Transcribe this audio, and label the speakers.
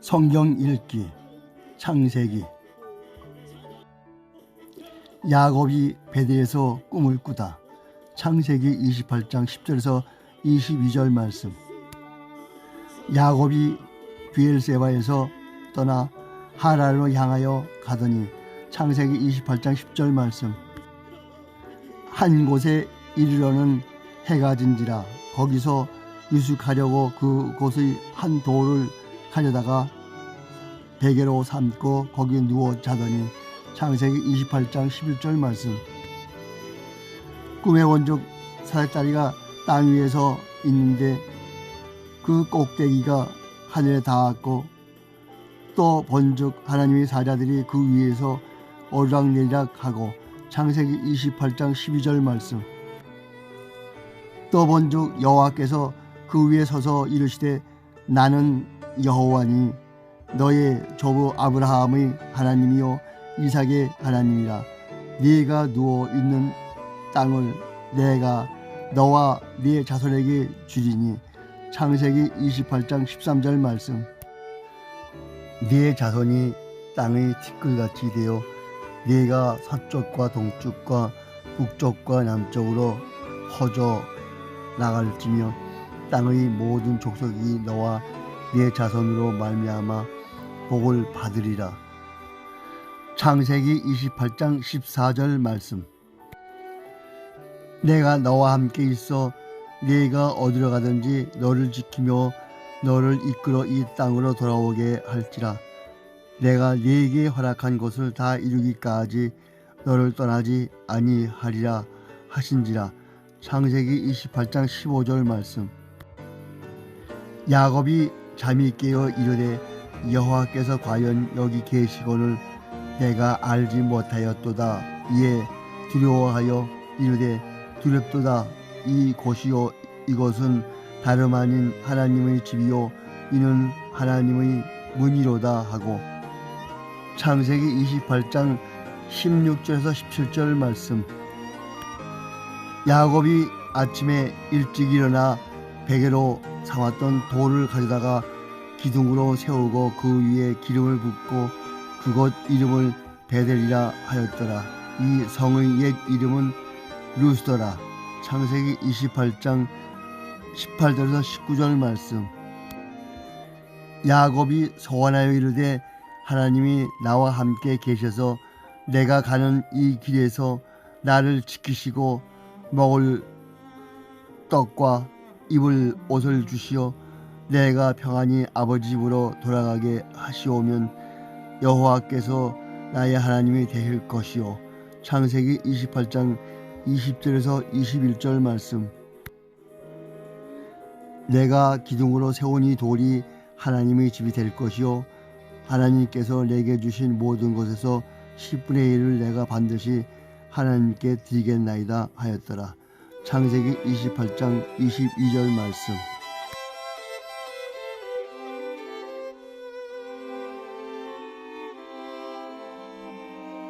Speaker 1: 성경 읽기 창세기. 야곱이 베델에서 꿈을 꾸다. 창세기 28장 10절에서 22절 말씀. 야곱이 비엘세바에서 떠나 하라로 향하여 가더니 창세기 28장 10절 말씀. 한 곳에 이르러는 해가 진지라. 거기서 유숙하려고 그곳의 한 돌을 가져다가 베개로 삼고 거기 누워 자더니 창세기 28장 11절 말씀. 꿈의 원족 사자다리가 땅 위에서 있는데 그 꼭대기가 하늘에 닿았고 또 번즉 하나님의 사자들이 그 위에서 오르락내리락 하고 창세기 28장 12절 말씀. 또 번즉 여호와께서 그 위에 서서 이르시되 나는 여호와니 너의 조부 아브라함의 하나님이요 이삭의 하나님이라. 네가 누워 있는 땅을 내가 너와 네 자손에게 주리니. 창세기 28장 13절 말씀. 네 자손이 땅의 티끌같이 되어 네가 서쪽과 동쪽과 북쪽과 남쪽으로 퍼져 나갈지며 땅의 모든 족속이 너와 네 자손으로 말미암아 복을 받으리라. 창세기 28장 14절 말씀. 내가 너와 함께 있어 네가 어디로 가든지 너를 지키며 너를 이끌어 이 땅으로 돌아오게 할지라. 내가 네게 허락한 것을 다 이루기까지 너를 떠나지 아니하리라 하신지라. 창세기 28장 15절 말씀. 야곱이 잠이 깨어 이르되 여호와께서 과연 여기 계시거늘 내가 알지 못하였도다. 이에 두려워하여 이르되 두렵도다. 이 곳이요 이것은 다름 아닌 하나님의 집이요 이는 하나님의 문이로다 하고. 창세기 28장 16절에서 17절 말씀. 야곱이 아침에 일찍 일어나 베개로 삼았던 돌을 가져다가 기둥으로 세우고 그 위에 기름을 붓고 그곳 이름을 베델이라 하였더라. 이 성의 옛 이름은 루스더라. 창세기 28장 18절에서 19절 말씀. 야곱이 소원하여 이르되 하나님이 나와 함께 계셔서 내가 가는 이 길에서 나를 지키시고 먹을 떡과 입을 옷을 주시어 내가 평안히 아버지 집으로 돌아가게 하시오면 여호와께서 나의 하나님이 되실 것이요. 창세기 28장 20절에서 21절 말씀. 내가 기둥으로 세운 이 돌이 하나님의 집이 될 것이요. 하나님께서 내게 주신 모든 것에서 10분의 1을 내가 반드시 하나님께 드리겠나이다 하였더라 창세기 28장 22절 말씀